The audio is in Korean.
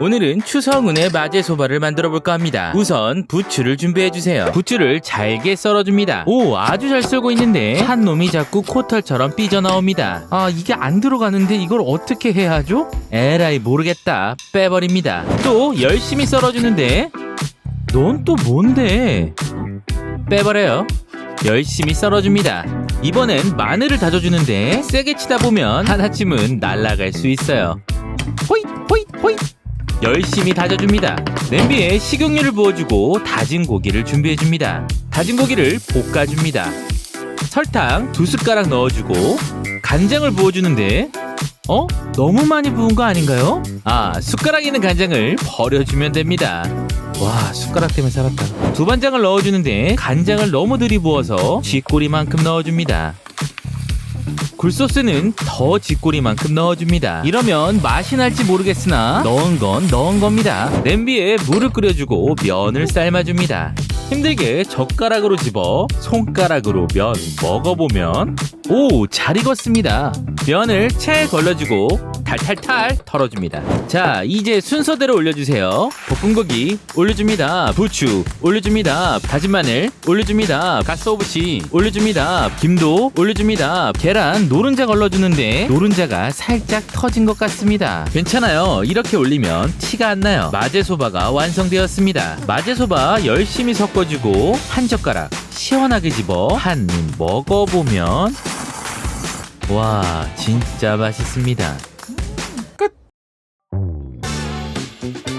오늘은 추성훈의 마제 소바를 만들어 볼까 합니다. 우선 부추를 준비해 주세요. 부추를 잘게 썰어 줍니다. 오, 아주 잘 썰고 있는데 한 놈이 자꾸 코털처럼 삐져 나옵니다. 아, 이게 안 들어가는데 이걸 어떻게 해야 하죠? 에라이 모르겠다. 빼버립니다. 또 열심히 썰어 주는데 넌 또 뭔데? 빼버려요. 열심히 썰어 줍니다. 이번엔 마늘을 다져 주는데 세게 치다 보면 하나쯤은 날아갈 수 있어요. 호잇 호잇 호잇 열심히 다져줍니다. 냄비에 식용유를 부어주고 다진 고기를 준비해줍니다. 다진 고기를 볶아줍니다. 설탕 두 숟가락 넣어주고 간장을 부어주는데 어? 너무 많이 부은 거 아닌가요? 아 숟가락 있는 간장을 버려주면 됩니다. 와 숟가락 때문에 살았다. 두반장을 넣어주는데 간장을 너무 들이부어서 쥐꼬리만큼 넣어줍니다. 굴소스는 더 쥐꼬리만큼 넣어줍니다. 이러면 맛이 날지 모르겠으나 넣은 건 넣은 겁니다. 냄비에 물을 끓여주고 면을 삶아줍니다. 힘들게 젓가락으로 집어 손가락으로 면 먹어보면 오 잘 익었습니다. 면을 채 걸러주고 탈탈탈 털어줍니다. 자 이제 순서대로 올려주세요. 볶은 고기 올려줍니다. 부추 올려줍니다. 다진 마늘 올려줍니다. 가스오부치 올려줍니다. 김도 올려줍니다. 계란 노른자 걸러주는데 노른자가 살짝 터진 것 같습니다. 괜찮아요. 이렇게 올리면 티가 안 나요. 마제소바가 완성되었습니다. 마제소바 열심히 섞어주고 한 젓가락 시원하게 집어 한 입 먹어보면 와 진짜 맛있습니다. Thank you.